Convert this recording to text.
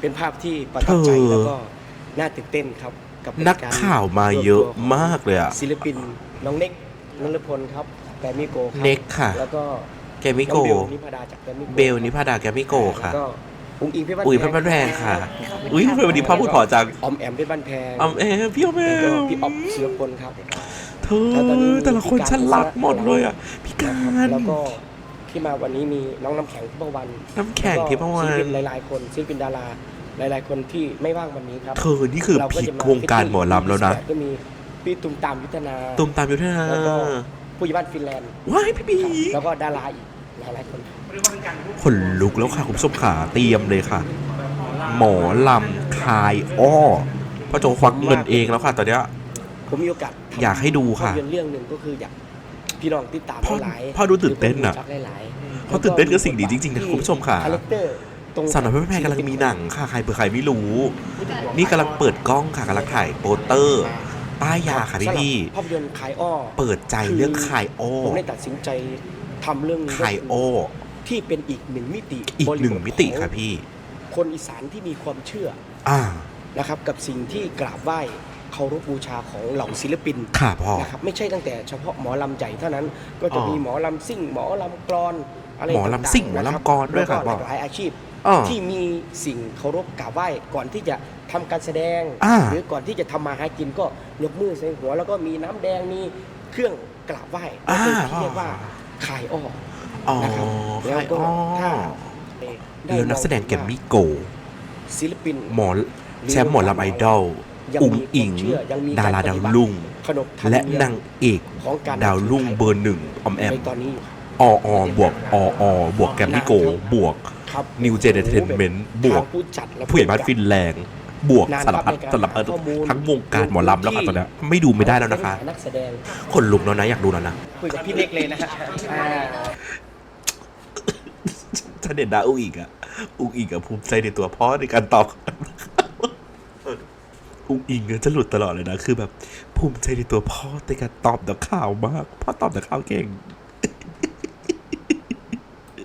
เป็นภาพที่ประทับใจเธอ แล้วก็น่าตื่นเต้นครับ กับนักข่าวมาเยอะมากเลยอะ ศิลปินน้องเน็กนรพลครับแกรมมี่โกครับเน็กค่ะ แล้วก็แกมิน้โกองเบลนิพาดาจากแกรมมี่โกเบลนิพาดาแกมิโกค่ะ แล้วก็อุ้งอิงเพชรบ้านอุ้ยเพื่อนแพงค่ะ อุ้ยทำไมวันนี้พ่อพูดเพอจังออมแอมเพชรบ้านแพงออมแอมพี่ออมแอแล้วก็มพี่อ๊อฟเสือพลครับ เธอแต่ละคนฉันรักหมดเลยอะพี่กานะครับร แล้วก็ ที่มาวันนี้มีน้องน้ำแข็งทิพวรรณน้ำแข็งทิพวรรณ ศิลปินหลาย ๆ คนศิลปินดารา หลาย ๆ คนที่ไม่ว่างวันนี้ครับเธอนี่คือเราพีจะควงการหมอลำแล้วนะ ก็มีพี่ตุ้มตามยุทธนา ตุมตามยุทธนาแล้วก็ผู้ใหญ่บ้านฟินแลนด์ว้ายพี่บีแล้วก็ดาราอีกหลายๆคน ขนลุกแล้วค่ะ คุณผู้ชมขาเตรียมเลยค่ะ หมอลำคายอ้อพ่อโจควักเงินเองแล้วค่ะ ตอนเนี้ย ผมมีโอกาสทำอยากให้ดูค่ะ ภาพยนตร์เรื่องหนึ่งก็คืออยาก พี่น้องติดตามพ่อหลายพ่อดูตื่นเต้นอะหรือครู้จักหลายๆพ่อตื่นเต้นกับสิ่งนี้จริงๆนะคุณผู้ชมค่ะคาแรคเตอร์ตรงสาวน้อยเพื่อนแพงกำลังมีหนังค่ะใครเผื่อใครไม่รู้ นี่กำลังเปิดกล้องค่ะกำลังถ่ายโปสเตอร์ป้ายยาค่ะพี่พี่สำหรับภาพยนตร์ขายอ้อเปิดใจเรื่องคายอ้อผมได้ตัดสินใจทำเรื่องนี้คายอ้อที่เป็นอีกหนึ่งมิติอีกหนึ่งบริบทมิติของค่ะพี่ คนอีสานที่มีความเชื่ออ่านะครับ กับสิ่งที่กราบไหว้ เคารพบูชาของเหล่าศิลปินค่ะพ่อ นะครับไม่ใช่ตั้งแต่เฉพาะหมอลำใจเท่านั้นก็จะอ๋อมีหมอลำซิ่ง หมอลำกรอนอะไรหมอลำซิ่งต่าๆหมอลำกลอนด้วยครับแล้วก็หลากหลายอาชีพ อ๋อที่มีสิ่งเคารพกราบไหว้ก่อนที่จะทำการแสดง อ่า หรือก่อนที่จะทำมาหากินก็ยกมือใส่หัว แล้วก็มีน้ำแดงมีเครื่องกราบไหว้อ่าก็คือที่เรียกว่าคายอ้อ อ๋อนะครับแล้วคายก็อ้อถ้าได้แล้วนักแสดงแกมมี่โกศิลปิน หมอแชมป์หมอลำไอดอลยัง อุ๋งมีอิงความเชื่อยังมีดาราการดาวปฏิบัติรุ่งขนบธรรมและเนียมนางเอกของการดาวรุ่งเบอร์หนึ่งออมแอมในตอนนี้อยู่อออบวกออบวกแกมมี่โกบวกครับ New Gen Entertainment บวกทางผู้จัดและผู้ใหญ่บ้านฟินแลนด์บวกนานสารพัดครับในการสารพัดหาข้อมูลทั้งวงการหมอลำแล้วค่ะตอนเนี้ยไม่ดูไม่ได้แล้วนะคะนักแสดงคนลุกแล้วนะอยากดูแล้วนะคุยกับพี่เล็กเลยนะฮะอ่าฉันเด็ดดาอุกอีกอะอุกอีกอะภูมิใจในตัวพ่อในการตอบ อุ้งอิงก็จะหลุดตลอดเลยนะ คือแบบภูมิใจในตัวพ่อในการตอบนักข่าวมาก พ่อตอบนักข่าวเก่ง